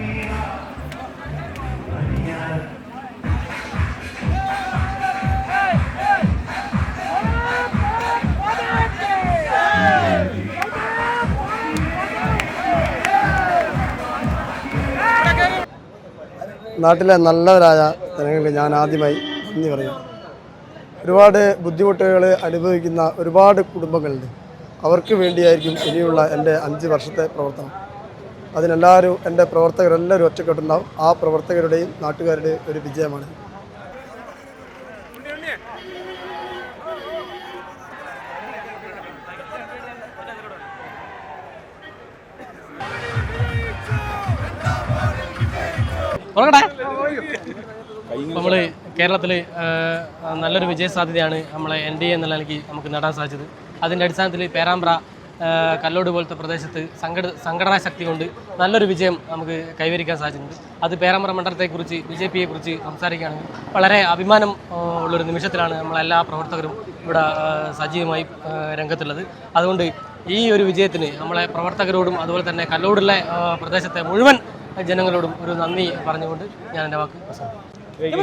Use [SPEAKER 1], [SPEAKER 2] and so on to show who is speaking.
[SPEAKER 1] Yeah.
[SPEAKER 2] നാട്ടിലെ നല്ലവരായ ജനങ്ങൾക്ക് ഞാൻ ആദ്യമായി നന്ദി പറയും ഒരുപാട് ബുദ്ധിമുട്ടുകൾ അനുഭവിക്കുന്ന ഒരുപാട് കുടുംബങ്ങളുണ്ട്. അവർക്ക് വേണ്ടിയായിരിക്കും ഇനിയുള്ള എന്റെ അഞ്ച് വർഷത്തെ പ്രവർത്തനം. അതിനെല്ലാവരും എന്റെ പ്രവർത്തകരെല്ലാവരും ഒറ്റക്കെട്ടുണ്ടാവും. ആ പ്രവർത്തകരുടെയും നാട്ടുകാരുടെയും ഒരു വിജയമാണ്.
[SPEAKER 3] തുടങ്ങട്ടെ നമ്മൾ കേരളത്തിൽ നല്ലൊരു വിജയ സാധ്യതയാണ് നമ്മളെ എൻ ഡി എ എന്നുള്ള നിലയ്ക്ക് നമുക്ക് നേടാൻ സാധിച്ചത്. അതിന്റെ അടിസ്ഥാനത്തിൽ പേരാമ്പ്ര കല്ലോട് പോലത്തെ പ്രദേശത്ത് സംഘട സംഘടനാ ശക്തി കൊണ്ട് നല്ലൊരു വിജയം നമുക്ക് കൈവരിക്കാൻ സാധിച്ചിട്ടുണ്ട്. അത് പേരാമ്പ്ര മണ്ഡലത്തെക്കുറിച്ച് ബി ജെ പിയെ കുറിച്ച് സംസാരിക്കുകയാണെങ്കിൽ വളരെ അഭിമാനം ഉള്ളൊരു നിമിഷത്തിലാണ് നമ്മളെല്ലാ പ്രവർത്തകരും ഇവിടെ സജീവമായി രംഗത്തുള്ളത്. അതുകൊണ്ട് ഈ ഒരു വിജയത്തിന് നമ്മളെ പ്രവർത്തകരോടും അതുപോലെ തന്നെ കല്ലോടുള്ള പ്രദേശത്തെ മുഴുവൻ ജനങ്ങളോടും ഒരു നന്ദി പറഞ്ഞുകൊണ്ട് ഞാൻ എന്റെ വാക്ക് അവസാനിപ്പിക്കുന്നു.